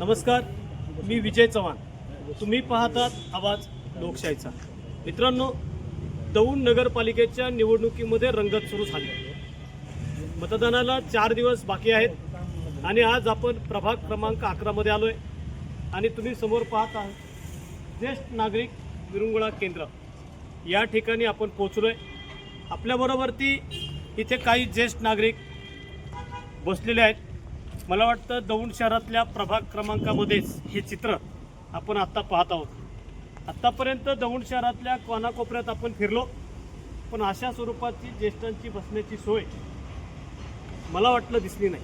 नमस्कार मी विजय चव्हाण. तुम्ही पाहतात आवाज लोकशाहीचा. मित्रांनो दौंड नगरपालिकेच्या निवडणुकीमध्ये रंगत सुरू झाली. मतदानाला चार दिवस बाकी आहेत आणि आज आपण प्रभाग क्रमांक अकरामध्ये आलो आहे आणि तुम्ही समोर पाहत आहात ज्येष्ठ नागरिक विरंगुळा केंद्र. या ठिकाणी आपण पोचलो आहे आपल्याबरोबरती इथे काही ज्येष्ठ नागरिक बसलेले आहेत. मला वाटतं दौंड शहरातल्या प्रभाग क्रमांकामध्येच हे चित्र आपण आत्ता पाहत आहोत. आत्तापर्यंत दौंड शहरातल्या कोनाकोपऱ्यात आपण फिरलो पण अशा स्वरूपाची ज्येष्ठांची बसण्याची सोय मला वाटलं दिसली नाही.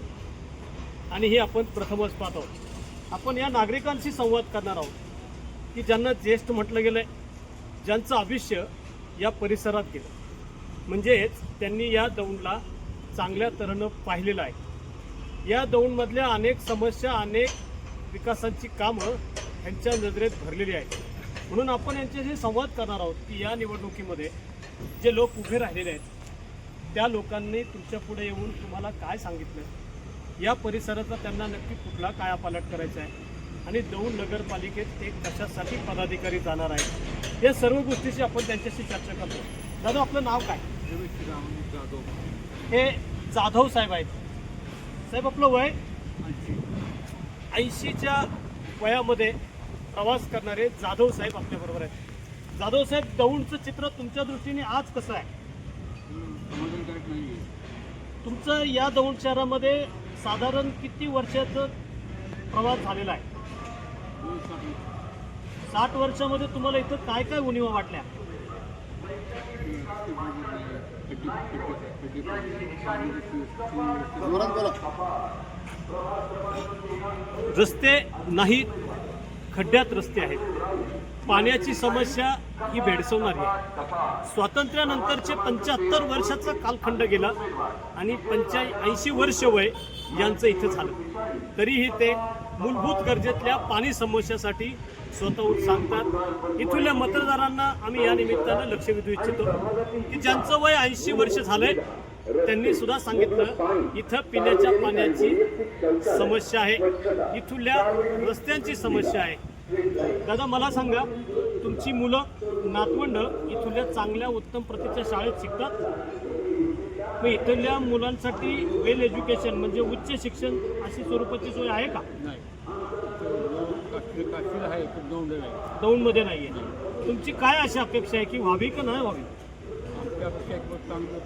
आणि हे आपण प्रथमच पाहत आहोत. आपण या नागरिकांशी संवाद करणार आहोत की ज्यांना ज्येष्ठ म्हटलं गेलं आहे ज्यांचं आयुष्य या परिसरात गेलं. म्हणजेच त्यांनी या दौंडला चांगल्या तऱ्हेनं पाहिलेलं आहे. या दौंडमधल्या अनेक समस्या अनेक विकासांची कामं यांच्या नजरेत भरलेली आहेत. म्हणून आपण यांच्याशी संवाद करणार आहोत की या निवडणुकीमध्ये जे लोक उभे राहिलेले आहेत त्या लोकांनी तुमच्यापुढे येऊन तुम्हाला काय सांगितलं? या परिसराचा त्यांना नक्की कुठला कायापालट करायचा आहे? आणि दौंड नगरपालिकेत ते कशासाठी पदाधिकारी जाणार आहेत? या सर्व गोष्टीची आपण त्यांच्याशी चर्चा करतो. दादा आपलं नाव काय? हे जाधव साहेब आहेत. साहेब आपलं वय? ऐंशीच्या वयामध्ये प्रवास करणारे जाधव साहेब आपल्याबरोबर आहेत. जाधव साहेब दौंडचं चित्र तुमच्या दृष्टीने आज कसं आहे? तुमचं या दौंड शहरामध्ये साधारण किती वर्षाचं प्रवास झालेला आहे? साठ वर्षामध्ये तुम्हाला इथं काय काय उणीवा वाटल्या? रस्ते नाही. नाहीत खड्ड्यात रस्ते आहेत पाण्याची समस्या ही भेडसवणारी आहे स्वातंत्र्यानंतरचे पंच्याहत्तर वर्षाचा कालखंड गेला आणि पंच्या ऐंशी वर्ष वय यांचं इथं झालं तरीही ते मूलभूत गरजेतल्या पाणी समस्यासाठी स्वतःहून सांगतात इथल्या मतदारांना आम्ही या निमित्तानं लक्ष वेधू इच्छितो. की ज्यांचं वय ऐंशी वर्ष झालंय त्यांनी सुद्धा सांगितलं इथं पिण्याच्या पाण्याची समस्या आहे. इथल्या रस्त्यांची समस्या आहे. दादा मला सांगा तुमची मुलं नातवंड इथल्या चांगल्या उत्तम प्रतीच्या शाळेत शिकतात? मग इथल्या मुलांसाठी वेल एज्युकेशन म्हणजे उच्च शिक्षण अशी स्वरूपाची सोय आहे का? नाही. काशीला आहे पण दोन आहे दौंडमध्ये नाही आहे तुमची काय अशी अपेक्षा आहे की व्हावी का नाही व्हावी? आमच्यापेक्षा एक चांगलं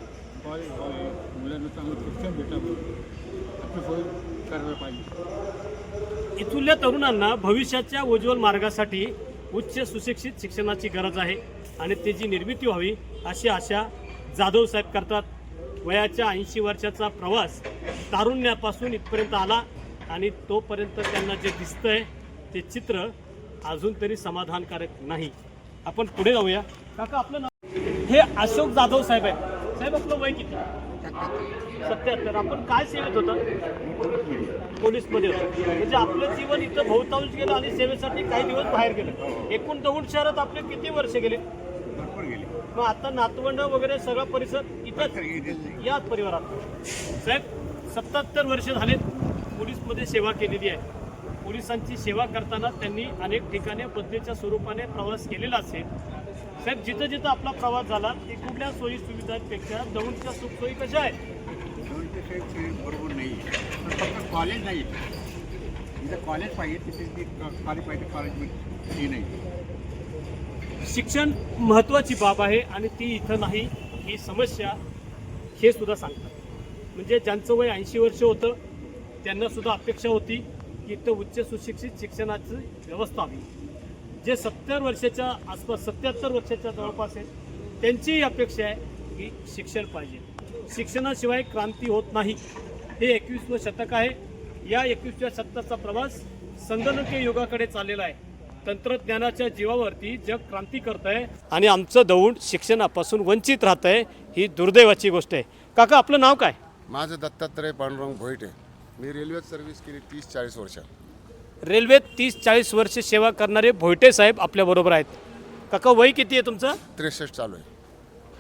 कॉलेज व्हावे मुलांना चांगलं शिक्षण भेटावं. आपली सोय करायला पाहिजे. इथल्या तरुणांना भविष्याच्या उज्ज्वल मार्गासाठी उच्च सुशिक्षित शिक्षणाची गरज आहे आणि त्याची निर्मिती व्हावी अशी आशा जाधव साहेब करतात. वयाच्या ऐंशी वर्षाचा प्रवास तारुण्यापासून इथपर्यंत आला आणि तोपर्यंत त्यांना जे दिसतंय ते चित्र अजून तरी समाधानकारक नाही. आपण पुढे जाऊया. काका आपलं नाव? हे अशोक जाधव साहेब आहेत. साहेब आपलं वय किती? सत्याहत्तर. आपण काय सेवेत होतं? पोलीसमध्ये होतं. म्हणजे आपलं जीवन इथं बहुतांश गेलं आणि सेवेसाठी काही दिवस बाहेर गेलं. एकूण दौंड शहरात आपले किती वर्ष गेले? भरपूर गेले. मग आता नातवंड वगैरे सगळा परिसर इथंच याच परिवारात. साहेब सत्याहत्तर वर्ष झालेत. पोलीसमध्ये सेवा केलेली आहे. पोलिसांची सेवा करताना त्यांनी अनेक ठिकाणी बदलीच्या स्वरूपाने प्रवास केलेला असेल. साहेब जिथं जिथं आपला प्रवास झाला ते कुठल्या सोयी सुविधांपेक्षा दौंडच्या सुखसोयी कशा आहेत? सोयी बरोबर नाही. फक्त कॉलेज नाही. इथं कॉलेज पाहिजे तिथे ती कॉलेज पाहिजे कॉलेज हे नाही. शिक्षण महत्त्वाची बाब आहे आणि ती इथं नाही ही समस्या हे सुद्धा सांगतात. म्हणजे ज्यांचं वय ऐंशी वर्ष होतं त्यांना सुद्धा अपेक्षा होती की इथं उच्च सुशिक्षित शिक्षणाची व्यवस्था हवी. जे सत्तर वर्षाच्या आसपास सत्याहत्तर वर्षाच्या जवळपास आहेत त्यांचीही अपेक्षा आहे की शिक्षण पाहिजे. शिक्षणाशिवाय क्रांती होत नाही. हे एकवीसवं शतक आहे. या एकवीसव्या शतकाचा प्रवास संगणकीय युगाकडे चाललेला आहे. तंत्रज्ञानाच्या जीवावरती जग क्रांती करत आहे आणि आमचं दौंड शिक्षणापासून वंचित राहत आहे ही दुर्दैवाची गोष्ट आहे. काका आपलं नाव काय? माझं दत्तात्रय पांडुरंग भोईटे. मी रेल्वेत सर्व्हिस केली तीस चाळीस वर्ष रेल्वेत तीस चाळीस वर्ष सेवा करणारे भोयटे साहेब आपल्याबरोबर आहेत. काका वय किती आहे तुमचं? त्रेसष्ट चालू आहे.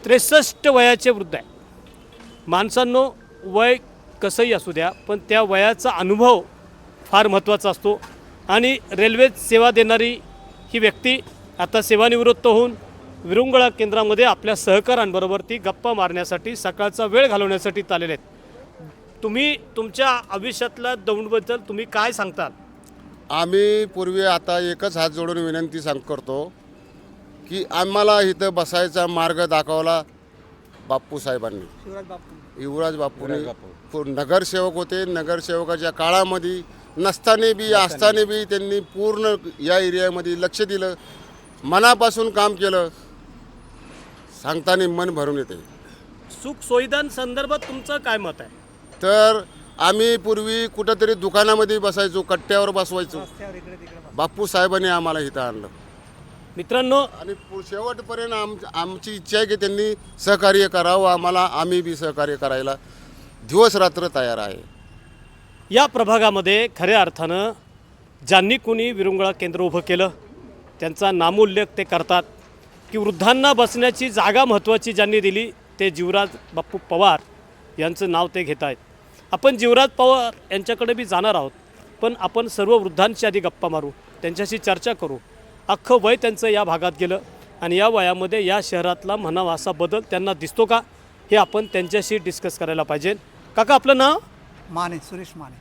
त्रेसष्ट वयाचे वृद्ध आहे. माणसांनो वय कसंही असू द्या पण त्या वयाचा अनुभव फार महत्त्वाचा असतो. आणि रेल्वे सेवा देणारी ही व्यक्ती आता सेवानिवृत्त होऊन विरुंगळा केंद्रामध्ये आपल्या सहकाऱ्यांबरोबर ती गप्पा मारण्यासाठी सकाळचा वेळ घालवण्यासाठी आलेले आहेत. तुम्ही तुमच्या आयुष्यातल्या दौंडबद्दल तुम्ही काय सांगताल? आम्ही पूर्वी आता एकच हात जोडून विनंती सांग करतो की आम्हाला इथं बसायचा मार्ग दाखवला बाप्पू. साहेबांनी युवराज बापूंनी पू- नगरसेवक होते. नगरसेवकाच्या काळामध्ये नसताना बी असताना बी त्यांनी पूर्ण या एरियामध्ये लक्ष दिलं. मनापासून काम केलं. सांगताना मन भरून येते. सुख सोयीदान संदर्भात तुमचं काय मत आहे? तर आम्ही पूर्वी कुठंतरी दुकानामध्ये बसायचो कट्ट्यावर बसवायचो. बाप्पू साहेबांनी आम्हाला इथं आणलं. मित्रांनो आणि पु- शेवटपर्यंत आम आमची इच्छा आहे की त्यांनी सहकार्य करावं आम्हाला आम्ही बी सहकार्य करायला दिवस रात्र तयार आहे. या प्रभागामध्ये खऱ्या अर्थानं ज्यांनी कुणी विरुंगळा केंद्र उभं केलं त्यांचा नामोल्लेख ते करतात की वृद्धांना बसण्याची जागा महत्त्वाची ज्यांनी दिली ते जीवराज बाप्पू पवार यांचं नाव ते घेत आहेत आपण जीवराज पवार यांच्याकडे बी जाणार आहोत पण आपण सर्व वृद्धांची आधी गप्पा मारू त्यांच्याशी चर्चा करू. अख्खं वय त्यांचं या भागात गेलं आणि या वयामध्ये या शहरातला म्हणावा असा बदल त्यांना दिसतो का हे आपण त्यांच्याशी डिस्कस करायला पाहिजे. काका आपलं नाव? माने सुरेश माने.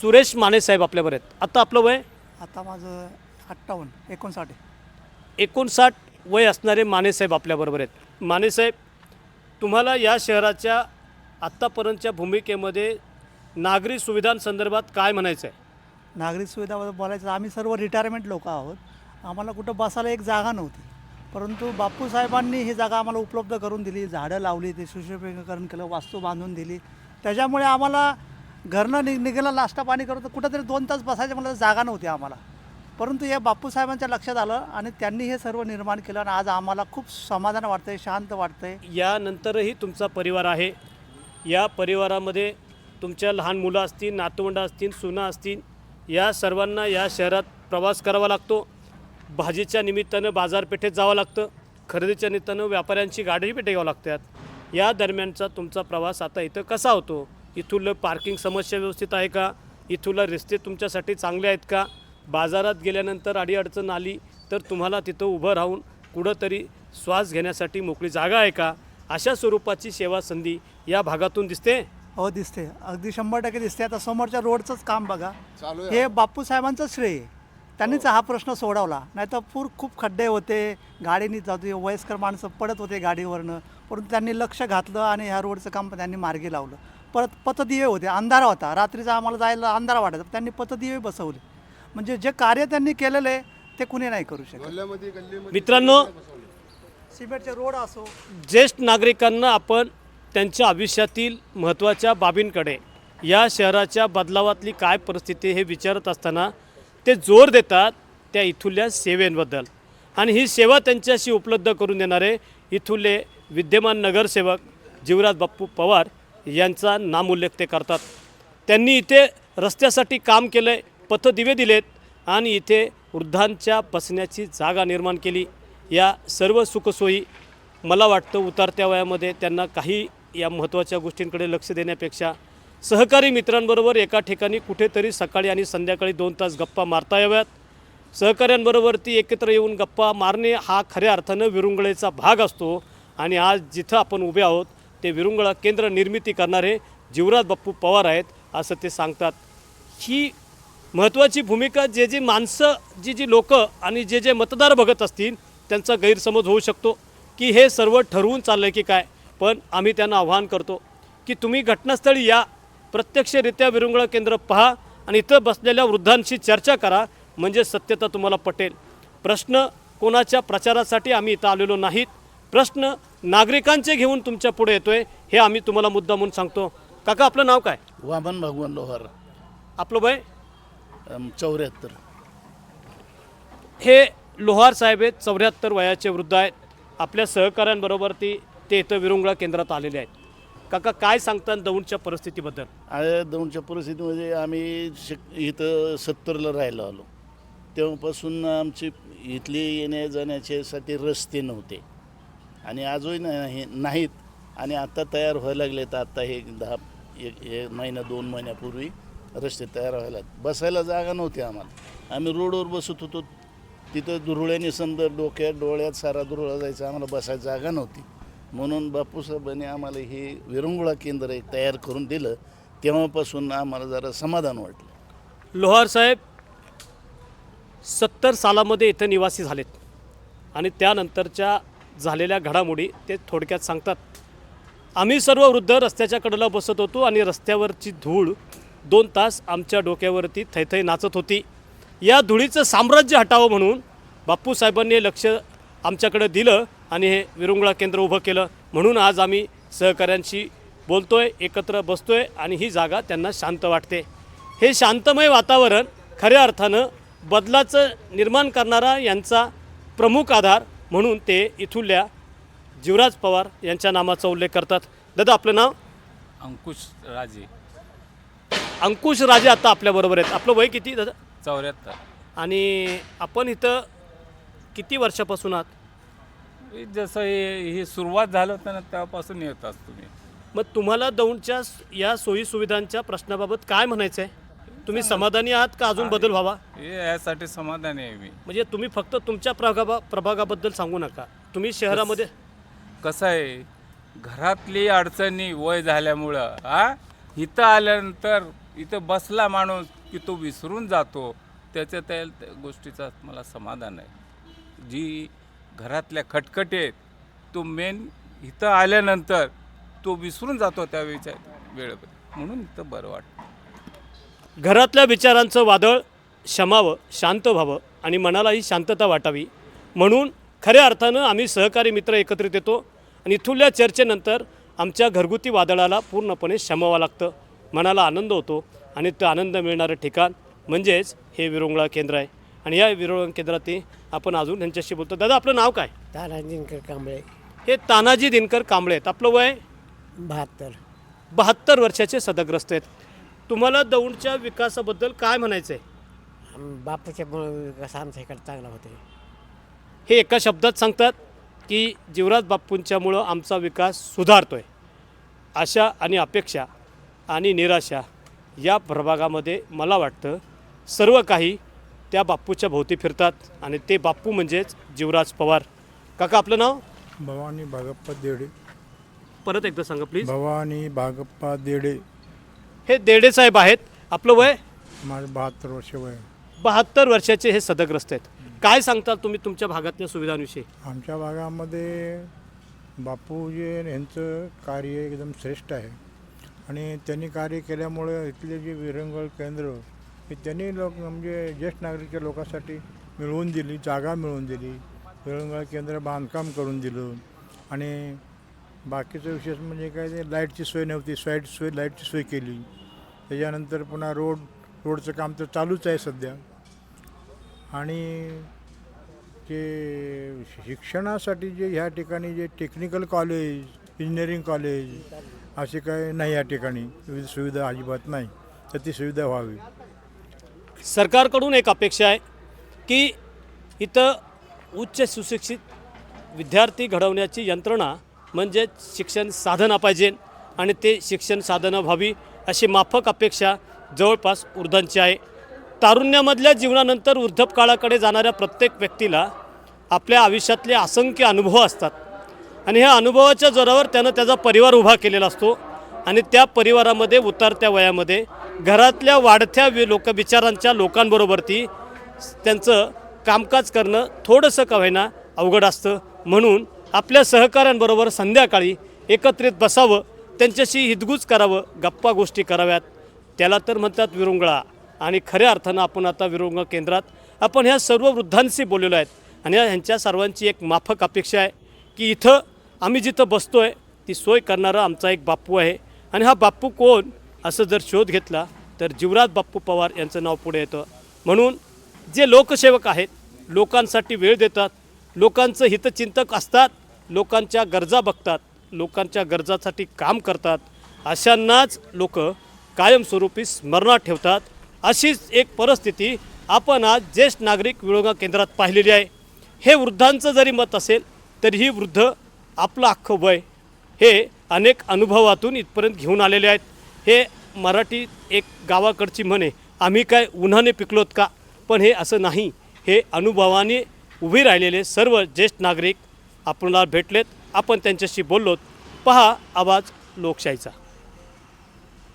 सुरेश माने साहेब आपल्यावर आहेत. आता आपलं वय? आता माझं अठ्ठावन्न एकोणसाठ आहे. एकोणसाठ वय असणारे माने साहेब आपल्याबरोबर आहेत. माने साहेब तुम्हाला या शहराच्या आत्तापर्यंतच्या भूमिकेमध्ये नागरी सुविधांसंदर्भात काय म्हणायचं आहे नागरिक सुविधाबद्दल बोलायचं आम्ही सर्व रिटायरमेंट लोक आहोत. आम्हाला कुठं बसायला एक जागा नव्हती. परंतु बापू साहेबांनी ही जागा आम्हाला उपलब्ध करून दिली झाडं लावली ते सुशोभीकरण केलं वास्तू बांधून दिली. त्याच्यामुळे आम्हाला घरनं निघ निघायला नाश्ता पाणी करत कुठंतरी दोन तास बसायचं मला जागा नव्हती आम्हाला. परंतु या बापू साहेबांच्या लक्षात आलं आणि त्यांनी हे सर्व निर्माण केलं आणि आज आम्हाला खूप समाधान वाटतंय शांत वाटतंय. यानंतरही तुमचा परिवार आहे. या परिवारामध्ये तुमच्या लहान मुलं असतील नातवंडं असतील सुना असतील या सर्वांना या शहरात प्रवास करावा लागतो. भाजीच्या निमित्तानं बाजारपेठेत जावं लागतं. खरेदीच्या निमित्तानं व्यापाऱ्यांची गाडीही पेठे घ्यावं लागतात या दरम्यानचा तुमचा प्रवास आता इथं कसा होतो? इथून पार्किंग समस्या व्यवस्थित आहे का? इथूला रस्ते तुमच्यासाठी चांगले आहेत का? बाजारात गेल्यानंतर अडीअडचण आली तर तुम्हाला तिथं उभं राहून कुठंतरी श्वास घेण्यासाठी मोकळी जागा आहे का? अशा स्वरूपाची सेवा संधी या भागातून दिसते? हो दिसते. अगदी शंभर टक्के दिसते. आता समोरच्या रोडचंच काम बघा. चालू आहे हे बापू साहेबांचं श्रेय. आहे. त्यांनीच हा. प्रश्न सोडवला. नाही तर पूर खूप खड्डे होते. गाडीनी जाते वयस्कर माणसं पडत होते गाडीवरनं. परंतु त्यांनी लक्ष घातलं आणि ह्या रोडचं काम त्यांनी मार्गी लावलं. परत पथदिवे होते. अंधारा होता. रात्रीचा आम्हाला जायला अंधारा वाटायचा. त्यांनी पथदिवे बसवले. म्हणजे जे कार्य त्यांनी केलेलं आहे ते कुणी नाही करू शकत. गल्ल्यामध्ये गल्लीमध्ये मित्रांनो सिमेंटचे रोड असो. ज्येष्ठ नागरिकांना आपण त्यांच्या आयुष्यातील महत्त्वाच्या बाबींकडे या शहराच्या बदलावातली काय परिस्थिती हे विचारत असताना ते जोर देतात त्या इथुल्या सेवेंबद्दल. आणि ही सेवा त्यांच्याशी उपलब्ध करून देणारे इथुले विद्यमान नगरसेवक जीवराज बाप्पू पवार यांचा नामोल्लेख ते करतात. त्यांनी इथे रस्त्यासाठी काम केलं आहे पथदिवे दिलेत आणि इथे वृद्धांच्या बसण्याची जागा निर्माण केली. या सर्व सुखसोयी मला वाटतं उतरत्या वयामध्ये त्यांना काही या महत्त्वाच्या गोष्टींकडे लक्ष देण्यापेक्षा सहकारी मित्रांबरोबर एका ठिकाणी कुठेतरी सकाळी आणि संध्याकाळी दोन तास गप्पा मारता याव्यात. सहकाऱ्यांबरोबर ती एकत्र येऊन गप्पा मारणे हा खऱ्या अर्थानं विरुंगळेचा भाग असतो आणि आज जिथं आपण उभे आहोत ते विरुंगळा केंद्र निर्मिती करणारे जीवराज बाप्पू पवार आहेत असं ते सांगतात. ही महत्त्वाची भूमिका जे जे माणसं जी जी लोक आणि जे जे मतदार बघत असतील त्यांचा गैरसमज होऊ शकतो. की हे सर्व ठरवून चाललं आहे की काय? पण आम्ही त्यांना आव्हान करतो की तुम्ही घटनास्थळी या प्रत्यक्षरित्या विरुंगळा केंद्र पहा आणि इथं बसलेल्या वृद्धांशी चर्चा करा म्हणजे सत्यता तुम्हाला पटेल. प्रश्न कोणाच्या प्रचारासाठी आम्ही इथं आलेलो नाहीत. प्रश्न नागरिकांचे घेऊन तुमच्यापुढे येतोय हे आम्ही तुम्हाला मुद्दा म्हणून सांगतो. काका आपलं नाव काय? वामन भगवान लोहार. आपलं वय? चौऱ्याहत्तर. हे लोहार साहेब आहेत चौऱ्याहत्तर वयाचे वृद्ध आहेत. आपल्या सहकाऱ्यांबरोबर ती ते इथं विरुंगळा केंद्रात आलेले आहेत. काका काय सांगतात दौंडच्या परिस्थितीबद्दल? आहे परिस्थितीमध्ये म्हणजे आम्ही शिक इथं सत्तरला राहायला आलो. तेव्हापासून आमची इथली येण्या जाण्याच्यासाठी रस्ते नव्हते. आणि आजही नाही नाहीत. आणि आत्ता तयार व्हायला लागले तर आत्ता हे दहा एक एक महिना दोन महिन्यापूर्वी रस्ते तयार व्हायला बसायला जागा नव्हती आम्हाला. आम्ही रोडवर बसत होतो. तिथं धुरुळ्याने समजा डोक्यात डोळ्यात सारा धुरुळा जायचा. आम्हाला बसायला जागा नव्हती. म्हणून बापूसाहेबांनी आम्हाला हे विरंगुळा केंद्र एक तयार करून दिलं तेव्हापासून आम्हाला जरा समाधान वाटलं. लोहार साहेब सत्तर सालामध्ये इथं निवासी झालेत. आणि त्यानंतरच्या झालेल्या घडामोडी ते थोडक्यात सांगतात. आम्ही सर्व वृद्ध रस्त्याच्या कडेला बसत होतो आणि रस्त्यावरची धूळ दोन तास आमच्या डोक्यावरती थैथै नाचत होती. या धुळीचं साम्राज्य हटावं म्हणून बापूसाहेबांनी लक्ष आमच्याकडे दिलं. आणि हे विरुंगळा केंद्र उभं केलं. म्हणून आज आम्ही सहकाऱ्यांशी बोलतोय एकत्र बसतोय आणि ही जागा त्यांना शांत वाटते. हे शांतमय वातावरण खऱ्या अर्थानं बदलाचं निर्माण करणारा यांचा प्रमुख आधार म्हणून ते इथुल्या जीवराज पवार यांच्या नामाचा उल्लेख करतात. दादा आपलं नाव? अंकुश राजे. अंकुश राजे आता आपल्याबरोबर आहेत. आपलं वय किती दादा? चौऱ्याहत्तर. आणि आपण इथं किती वर्षापासून आहात? हे जसं हे हे सुरुवात झालं होतं ना तेव्हापासून येत असतो मी मग तुम्हाला दौंडच्या स- या सोयी सुविधांच्या प्रश्नाबाबत काय म्हणायचं आहे तुम्ही समाधानी आहात का अजून बदल व्हावा? हे यासाठी समाधानी आहे मी. म्हणजे तुम्ही फक्त तुमच्या प्रभागा प्रभागाबद्दल सांगू नका. तुम्ही शहरामध्ये कसं आहे घरातली अडचणी वय झाल्यामुळं हा इथं आल्यानंतर इथं बसला माणूस की तो विसरून जातो. त्याच्या त्या त्या गोष्टीचा मला समाधान आहे. जी घरातल्या खटखटेत आहेत तो मेन इथं आल्यानंतर तो विसरून जातो त्यावेळीच्या वेळेमध्ये. म्हणून इथं बरं वाटतं. घरातल्या विचारांचं वादळ शमावं शांत व्हावं आणि मनालाही शांतता वाटावी. म्हणून खऱ्या अर्थानं आम्ही सहकारी मित्र एकत्रित येतो आणि इथुल्या चर्चेनंतर आमच्या घरगुती वादळाला पूर्णपणे शमावं लागतं. मनाला आनंद होतो आणि तो आनंद मिळणारं ठिकाण म्हणजेच हे विरंगुळा केंद्र आहे. आणि या विरंगुळा केंद्रात आपण अजून त्यांच्याशी बोलतो. दादा आपलं नाव काय? तारांजिनकर कांबळे. हे तानाजी दिनकर कांबळे आहेत. आपलं वय? बहात्तर. बहात्तर वर्षाचे सदग्रस्त आहेत. तुम्हाला दौंडच्या विकासाबद्दल काय म्हणायचं आहे आम- बापूच्या मुळे विकास आमच्या इकडे चांगला होते हे एका शब्दात सांगतात की जीवराज बाप्पूंच्यामुळं आमचा विकास सुधारतो आहे आशा आणि अपेक्षा आणि निराशा या प्रभागामध्ये मला वाटतं सर्व काही त्या बाप्पूच्या भोवती फिरतात आणि ते बाप्पू म्हणजेच जीवराज पवार. काका आपलं नाव? भवानी बागप्पा देडे. परत एकदा सांगा प्लीज भवानी बागप्पा देडे. हे देडे साहेब आहेत. आपलं वय? माझं बहात्तर वर्ष वय. आहे. बहात्तर वर्षाचे हे सदग्रस्त आहेत. काय सांगताल तुम्ही तुमच्या भागातल्या सुविधांविषयी? आमच्या भागामध्ये बापूजी यांचं कार्य एकदम श्रेष्ठ आहे. आणि त्यांनी कार्य केल्यामुळे इथले जे विरंगळ केंद्र हे त्यांनी लोक म्हणजे ज्येष्ठ नागरिकच्या लोकांसाठी मिळवून दिली जागा मिळवून दिली. विरंगळ केंद्र बांधकाम करून दिलं. आणि बाकीचं विशेष म्हणजे काय ते लाईटची सोय नव्हती. स्वाईट सोय लाईटची सोय केली. त्याच्यानंतर पुन्हा रोड रोडचं काम तर चालूच आहे सध्या. आणि जे शिक्षणासाठी जे ह्या ठिकाणी जे टेक्निकल कॉलेज इंजिनिअरिंग कॉलेज असे काय नाही या ठिकाणी. विविध सुविधा अजिबात नाही. तर ती सुविधा व्हावी. सरकारकडून एक अपेक्षा आहे की इथं उच्च सुशिक्षित विद्यार्थी घडवण्याची यंत्रणा म्हणजे शिक्षण साधना पाहिजे आणि ते शिक्षण साधनं व्हावी अशी माफक अपेक्षा जवळपास वृद्धांची आहे. तारुण्यामधल्या जीवनानंतर वृद्धपकाळाकडे जाणाऱ्या प्रत्येक व्यक्तीला आपल्या आयुष्यातले असंख्य अनुभव असतात आणि ह्या अनुभवाच्या जोरावर त्यानं त्याचा परिवार उभा केलेला असतो आणि त्या परिवारामध्ये उतरत्या वयामध्ये घरातल्या वाढत्या वि लोक विचारांच्या लोकांबरोबर ती त्यांचं कामकाज करणं थोडंसं का होईना अवघड असतं. म्हणून आपल्या सहकाऱ्यांबरोबर संध्याकाळी एकत्रित बसावं त्यांच्याशी हितगुज करावं गप्पा गोष्टी कराव्यात. त्याला तर म्हणतात विरुंगळा. आणि खऱ्या अर्थानं आपण आता विरुंग केंद्रात आपण ह्या सर्व वृद्धांशी बोललेलो आहेत. आणि ह्यांच्या सर्वांची एक माफक अपेक्षा आहे की इथं आम्ही जिथं बसतो आहे ती सोय करणारा आमचा एक बाप्पू आहे. आणि हा बाप्पू कोण? असं जर शोध घेतला तर जीवराज बाप्पू पवार यांचं नाव पुढे येतं. म्हणून जे लोकसेवक आहेत लोकांसाठी वेळ देतात लोकांचं हितचिंतक असतात लोकांच्या गरजा बघतात लोकांच्या गरजासाठी काम करतात अशांनाच लोक कायमस्वरूपी स्मरणात ठेवतात. अशीच एक परिस्थिती आपण आज ज्येष्ठ नागरिक विळोगा केंद्रात पाहिलेली आहे. हे वृद्धांचं जरी मत असेल तरी ही वृद्ध आपलं अख्खं वय हे अनेक अनुभवातून इथपर्यंत घेऊन आलेले आहेत. हे मराठी एक गावाकडची म्हणे आम्ही काय उन्हाने पिकलोत का? पण हे असं नाही. हे अनुभवाने उभे राहिलेले सर्व ज्येष्ठ नागरिक आपणाला भेटलेत. आपण त्यांच्याशी बोललोत. पहा आवाज लोकशाहीचा.